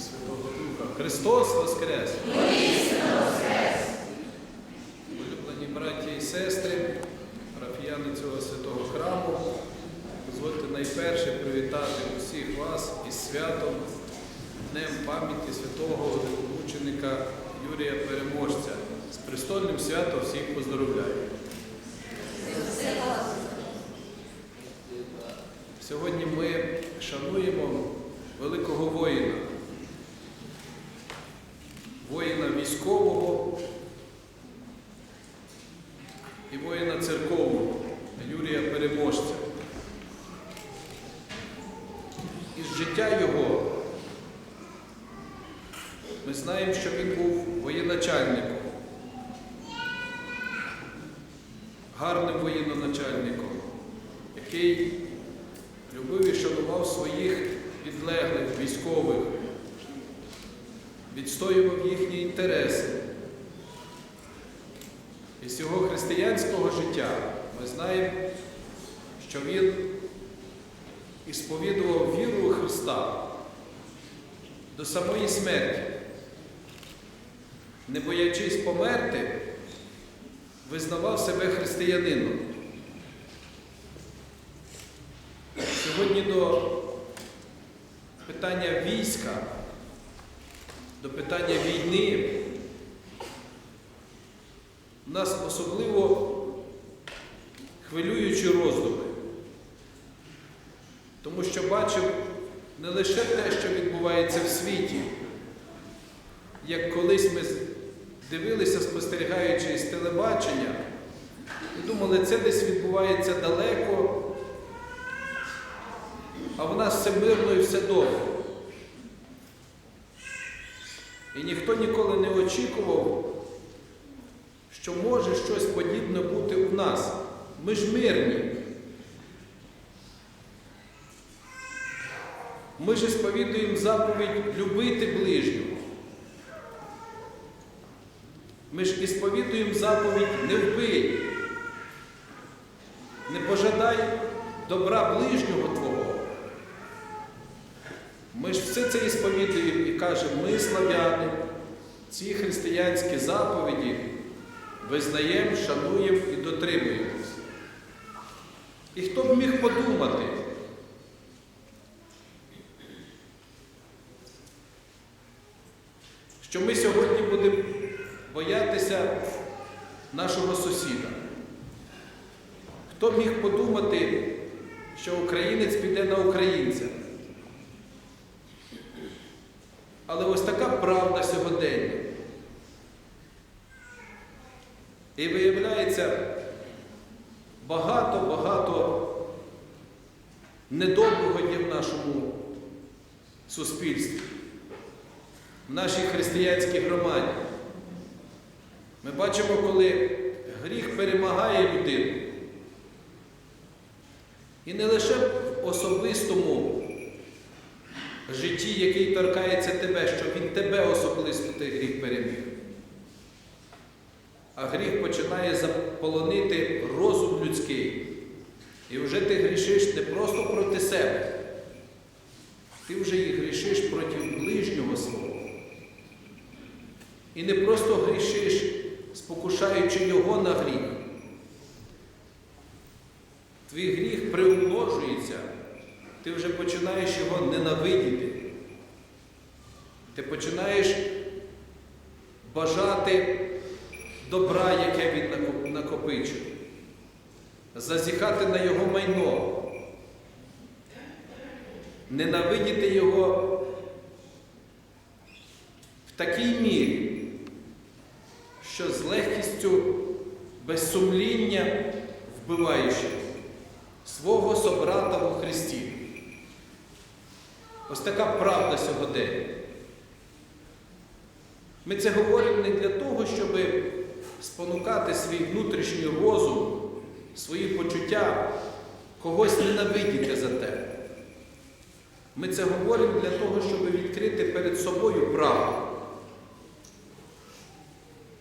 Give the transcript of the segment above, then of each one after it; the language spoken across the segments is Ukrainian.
Святого Духа. Христос Воскрес! Улюблені браті і сестри, парафіяни цього святого храму, дозвольте найперше привітати усіх вас із святом, Днем пам'яті святого великомученика Юрія Переможця. З престольним святом всіх поздоровляю. Сьогодні ми шануємо великого воїна, воїна військового і воїна церковного Юрія Переможця. Із життя його ми знаємо, що він був воєначальником, гарним воєноначальником, який любив і шанував своїх підлеглих військових, відстоював їхні інтереси. Із його християнського життя ми знаємо, що він ісповідував віру у Христа до самої смерті. Не боячись померти, визнавав себе християнином. Сьогодні до питання війська, до питання війни нас особливо хвилюючі роздуми, тому що бачив не лише те, що відбувається в світі, як колись ми дивилися, спостерігаючи з телебачення, і думали, це десь відбувається далеко, а в нас все мирно і все добре. І ніхто ніколи не очікував, що може щось подібне бути у нас. Ми ж мирні. Ми ж сповідуємо заповідь любити ближнього. Ми ж ісповідуємо заповідь не вбий, не пожадай добра ближнього Твого. Ми ж все це ісповідуємо і кажемо, ми, славяни, ці християнські заповіді визнаємо, шануємо і дотримуємось. І хто б міг подумати, що ми сьогодні будемо боятися нашого сусіда. Хто міг подумати, що українець піде на українця? Але ось така правда сьогодення. І виявляється, багато-багато недоброго є в нашому суспільстві, в нашій християнській громаді. Ми бачимо, коли гріх перемагає людину. І не лише в особистому житті, який торкається тебе, що він тебе особисто той гріх переміг. А гріх починає заполонити розум людський. І вже ти грішиш не просто проти себе, ти вже і грішиш проти ближнього свого. І не просто грішиш, спокушаючи його на гріх. Твій гріх приумножується, ти вже починаєш його ненавидіти. Ти починаєш бажати добра, яке він накопичив, зазіхати на його майно, ненавидіти його в такій мірі, що з легкістю, без сумління вбиваєш свого собрата у Христі. Ось така правда сьогодення. Ми це говоримо не для того, щоб спонукати свій внутрішній розум, свої почуття, когось ненавидіти за те. Ми це говоримо для того, щоб відкрити перед собою правду.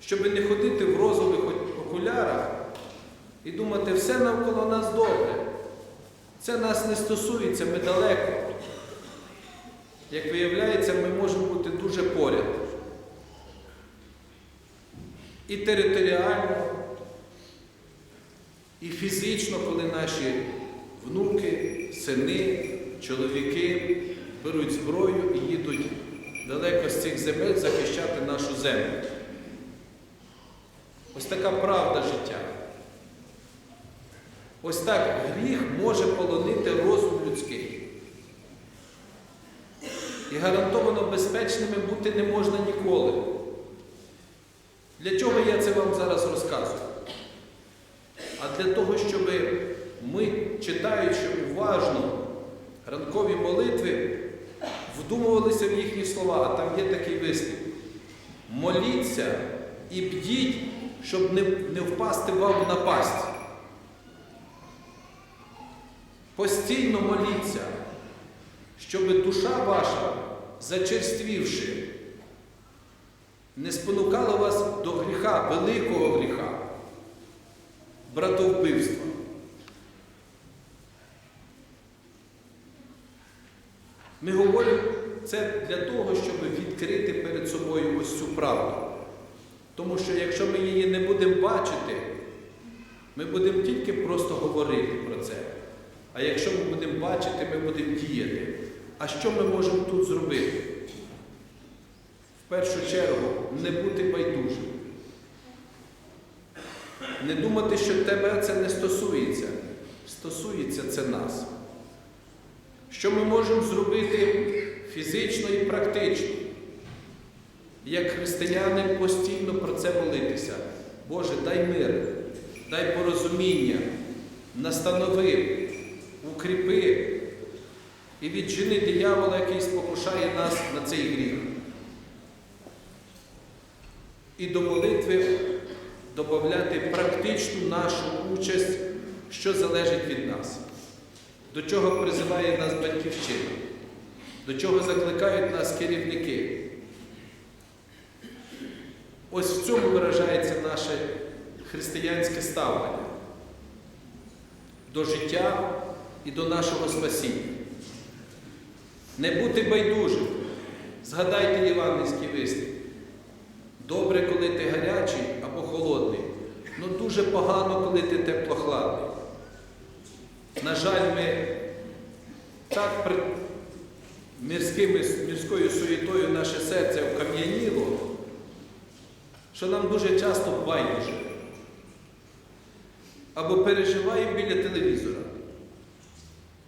Щоб не ходити в розових окулярах і думати, все навколо нас добре. Це нас не стосується, ми далеко. як виявляється, ми можемо бути дуже поряд. І територіально, і фізично, коли наші внуки, сини, чоловіки беруть зброю і їдуть далеко з цих земель захищати нашу землю. Ось така правда життя. Ось так гріх може полонити розум людський. І гарантовано безпечними бути не можна ніколи. Для чого я це вам зараз розказую? А для того, щоб ми, читаючи уважно ранкові молитви, вдумувалися в їхні слова, а там є такий вислів. Моліться і бдіть, щоб не, не впасти вам в напасть. Постійно моліться, щоб душа ваша, зачерствівши, не спонукала вас до гріха, великого гріха, братовбивства. Ми говоримо це для того, щоб відкрити перед собою ось цю правду. Тому що якщо ми її не будемо бачити, ми будемо тільки просто говорити про це. А якщо ми будемо бачити, ми будемо діяти. А що ми можемо тут зробити? В першу чергу, не бути байдужим. Не думати, що тебе це не стосується. Стосується це нас. Що ми можемо зробити фізично і практично? Як християни постійно про це молитися. Боже, дай мир, дай порозуміння, настанови, укріпи і віджини диявола, який спокушає нас на цей гріх. І до молитви додати практичну нашу участь, що залежить від нас, до чого призиває нас батьківщина, до чого закликають нас керівники. Ось в цьому виражається наше християнське ставлення до життя і до нашого спасіння. Не бути байдужим. Згадайте євангельський вислів. Добре, коли ти гарячий або холодний, але дуже погано, коли ти теплохладний. На жаль, ми так при мірськими, мірською суєтою наше серце вкам'яніло, що нам дуже часто байдуже. Або переживаємо біля телевізора.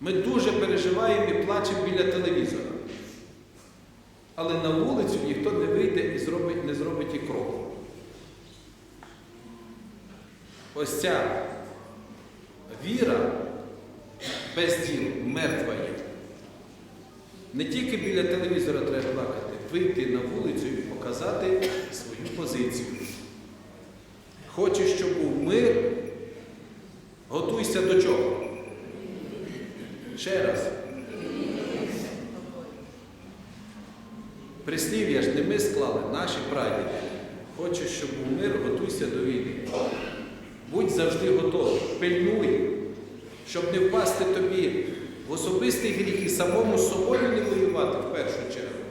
Ми дуже переживаємо і плачемо біля телевізора. Але на вулицю ніхто не вийде і зробить, не зробить і кроку. Ось ця віра без діл мертва є. Не тільки біля телевізора треба плакати, вийти на вулицю і показати свою позицію. Хочеш, щоб був мир, готуйся до чого? Ще раз. Прислів'я ж не ми склали, наші прадіди. Хочеш, щоб був мир, готуйся до війни. Будь завжди готовий, пильнуй, щоб не впасти тобі в особистий гріх і самому з собою не воювати в першу чергу,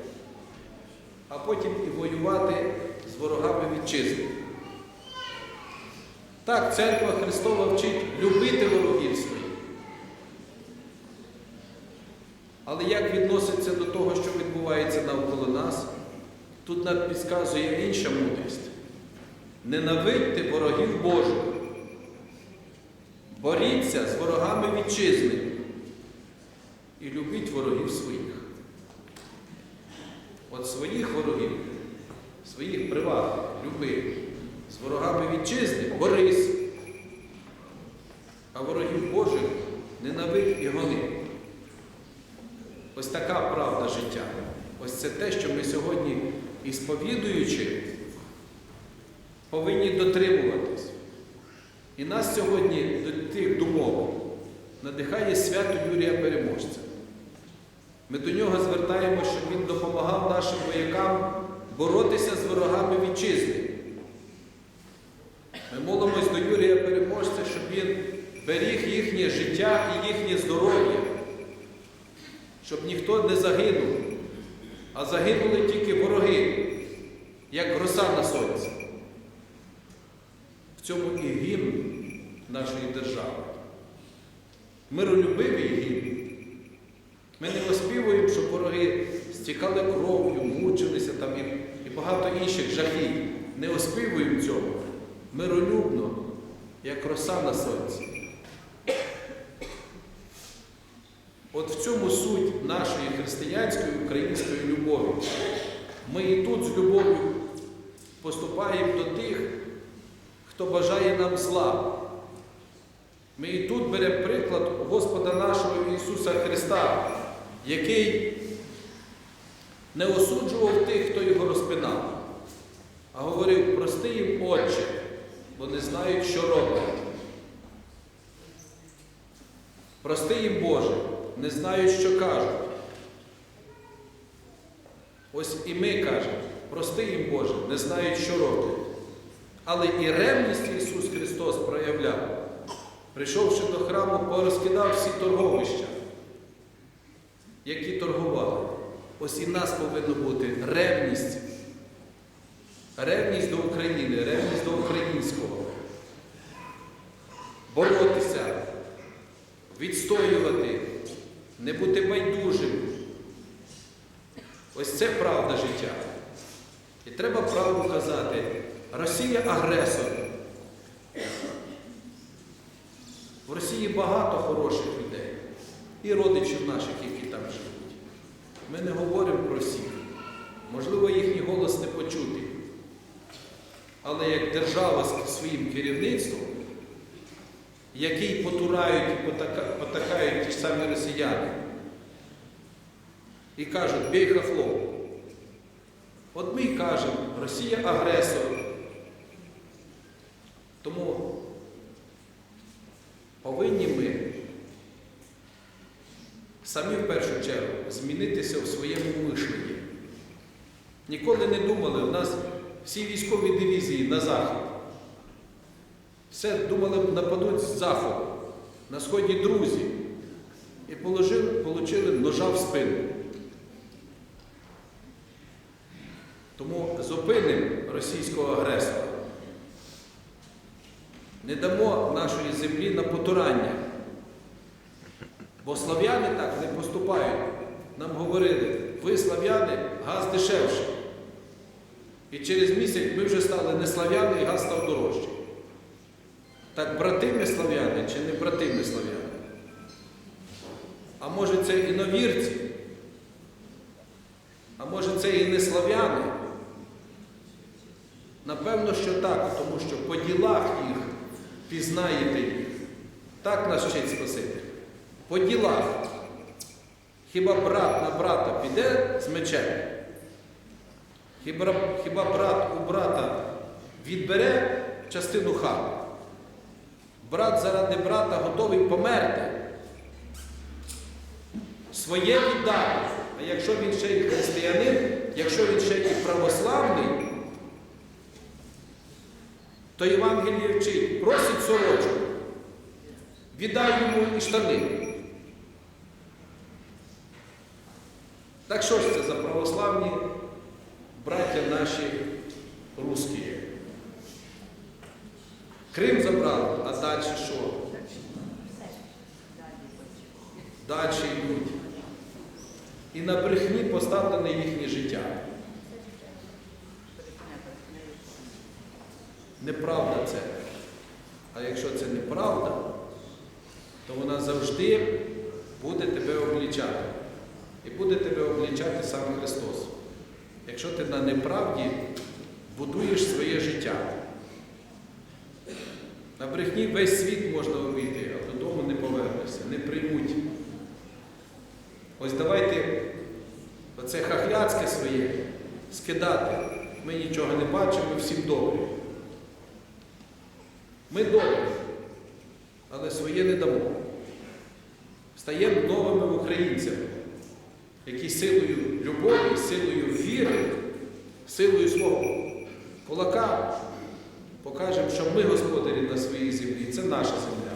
а потім і воювати з ворогами вітчизни. Так, церква Христова вчить любити ворогів своїх. Але як відноситься до того, що відбувається навколо нас, тут нам підказує інша мудрість. Ненавидьте ворогів Божих. Боріться з ворогами вітчизни і любіть ворогів своїх. От своїх ворогів, своїх приватних, люби. З ворогами вітчизни борись, а ворогів Божих ненавидь і гони. Ось така правда життя. Ось це те, що ми сьогодні, і сповідуючи, повинні дотримуватись. І нас сьогодні до тих думок надихає свято Юрія Переможця. Ми до нього звертаємо, щоб він допомагав нашим воякам боротися з ворогами вітчизни. Ми молимось до Юрія Переможця, щоб він беріг їхнє життя і їхнє здоров'я, щоб ніхто не загинув, а загинули тільки вороги, як роса на сонці. В цьому і гімн нашої держави. Миролюбивий гімн. Ми не оспівуємо, що вороги стікали кров'ю, мучилися там і, і багато інших жахів. Не оспівуємо цього. Миролюбно, як роса на сонці. От в цьому суть нашої християнської української любові. Ми і тут з любов'ю поступаємо до тих, хто бажає нам зла. Ми і тут беремо приклад Господа нашого Ісуса Христа, який не осуджував тих, хто його розпинав, а говорив, прости їм, Отче, бо не знають, що роблять. Прости їм, Боже, не знають, що кажуть. Ось і ми кажемо, прости їм, Боже, не знають, що роблять. Але і ревність Ісус Христос проявляв. Прийшовши до храму, порозкидав всі торговища, які торгували. Ось і в нас повинна бути ревність. Ревність до України, ревність до українського. Боротися, відстоювати, не бути байдужим. Ось це правда життя. І треба правду казати. Росія агресор. В Росії багато хороших людей і родичів наших, які там живуть. Ми не говоримо про всіх. Можливо, їхній голос не почути. Але як держава з своїм керівництвом, який потурають і потакають ті самі росіяни, і кажуть, бій хахлов. От ми й кажемо, Росія агресор. Тому повинні ми самі в першу чергу змінитися в своєму мишленні. Ніколи не думали, у нас всі військові дивізії на захід. Все думали, нападуть з заходу, на сході друзі. І положили, получили ножа в спину. Тому зупинимо російського агресора. Не дамо нашої землі на потурання. Бо слав'яни так не поступають. Нам говорили, ви слав'яни, газ дешевший. І через місяць ми вже стали не слав'яни і газ став дорожчий. Так брати ми слав'яни чи не брати ми слав'яни? А може це іновірці? А може це і не слав'яни? Напевно, що так, тому що по ділах їх пізнаєте їх. Так нас вчить Спаситель. По ділах. Хіба брат на брата піде з мечем? Хіба, хіба брат у брата відбере частину хати? Брат заради брата готовий померти. Своє віддати. А якщо він ще й християнин, якщо він ще й православний, то Євангеліє вчить, просить сорочку, віддай йому і штани. Так що ж це за православні браття наші русські? Крим забрали, а далі що? Далі йдуть. І на брехні поставлене їхнє життя. Неправда це. А якщо це неправда, то вона завжди буде тебе облічати. І буде тебе облічати сам Христос. Якщо ти на неправді будуєш своє життя. На брехні весь світ можна обійти, а додому не повернешся, не приймуть. Ось давайте оце хахляцьке своє скидати. Ми нічого не бачимо, ми всім добрі. Ми добрі, але своє не дамо. Стаємо новими українцями, які силою любові, силою віри, силою свого кулака покажемо, що ми господарі на своїй землі. Це наша земля.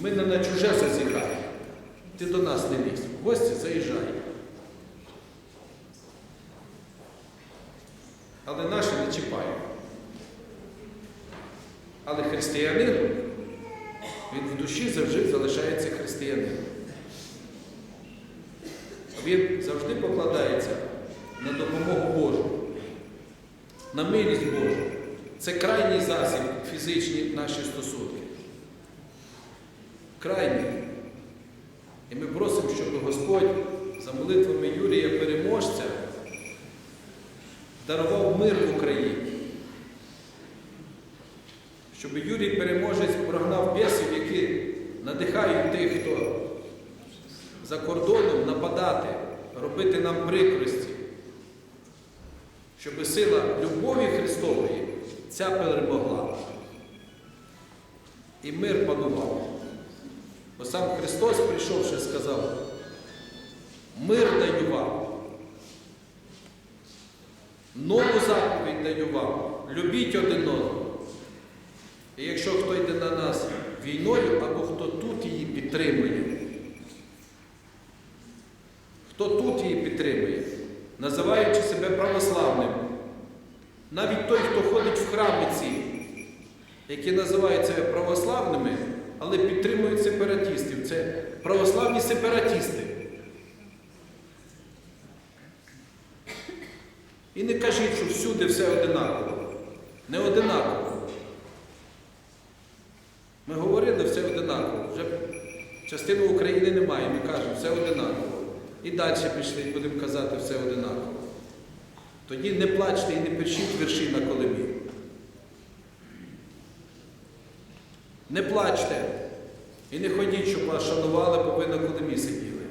Ми не на чуже зазіхаємо. Ти до нас не лізь. В гості заїжджай. але наше не чіпає. Але християнин, він в душі завжди залишається християнином. Він завжди покладається на допомогу Божу, на милість Божу. Це крайній засіб фізичні наші стосунки. Крайній. І ми просимо, щоб Господь за молитвами Юрія Переможця дарував мир в Україні. Щоб Юрій Переможець прогнав бісів, які надихають тих, хто за кордоном нападати, робити нам прикрості. Щоб сила любові Христової ця перемогла. І мир панував. Бо сам Христос, прийшовши, сказав, мир даю вам. Нову заповідь даю вам. Любіть один одного. І якщо хто йде на нас війною, або хто тут її підтримує, хто тут її підтримує, називаючи себе православним, навіть той, хто ходить в храми ці, які називають себе православними, але підтримують сепаратистів. Це православні сепаратисти. І не кажіть, що всюди все одинаково. Не одинаково. Ми говорили все одинаково. Вже частини України немає, ми кажемо, все одинаково. І далі пішли, будемо казати все одинаково. Тоді не плачте і не пишіть вірші на колемі. Не плачте і не ходіть, щоб вас шанували, бо ви на колемі сиділи.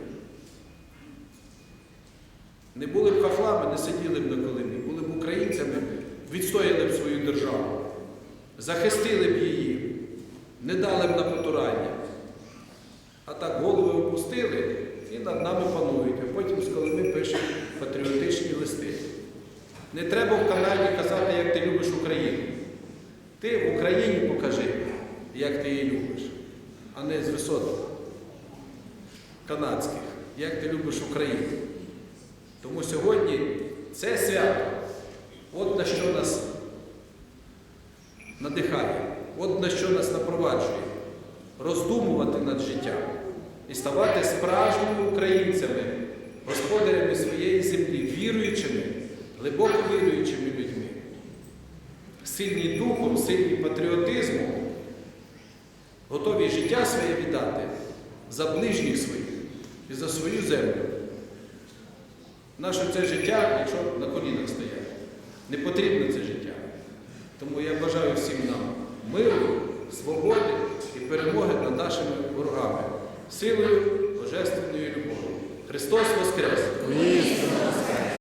Не були б хахлами, не сиділи б на колемі, були б українцями, відстояли б свою державу, захистили б її, не дали б на потурання. А так голови опустили і над нами панують, потім з колеми пишуть патріотичні листи. Не треба в Канаді казати, як ти любиш Україну. Ти в Україні покажи, як ти її любиш, а не з висот канадських, як ти любиш Україну. Тому сьогодні це свято, от на що нас надихає, от на що нас напроваджує, роздумувати над життям і ставати справжніми українцями, господарями своєї землі, віруючими, глибоко віруючими людьми, сильні духом, сильні патріотизмом, готові життя своє віддати за ближніх своїх і за свою землю. Наше це життя, якщо на колінах стоять, не потрібно це життя. Тому я бажаю всім нам миру, свободи і перемоги над нашими ворогами, силою Божественної любові. Христос Воскрес! Воістину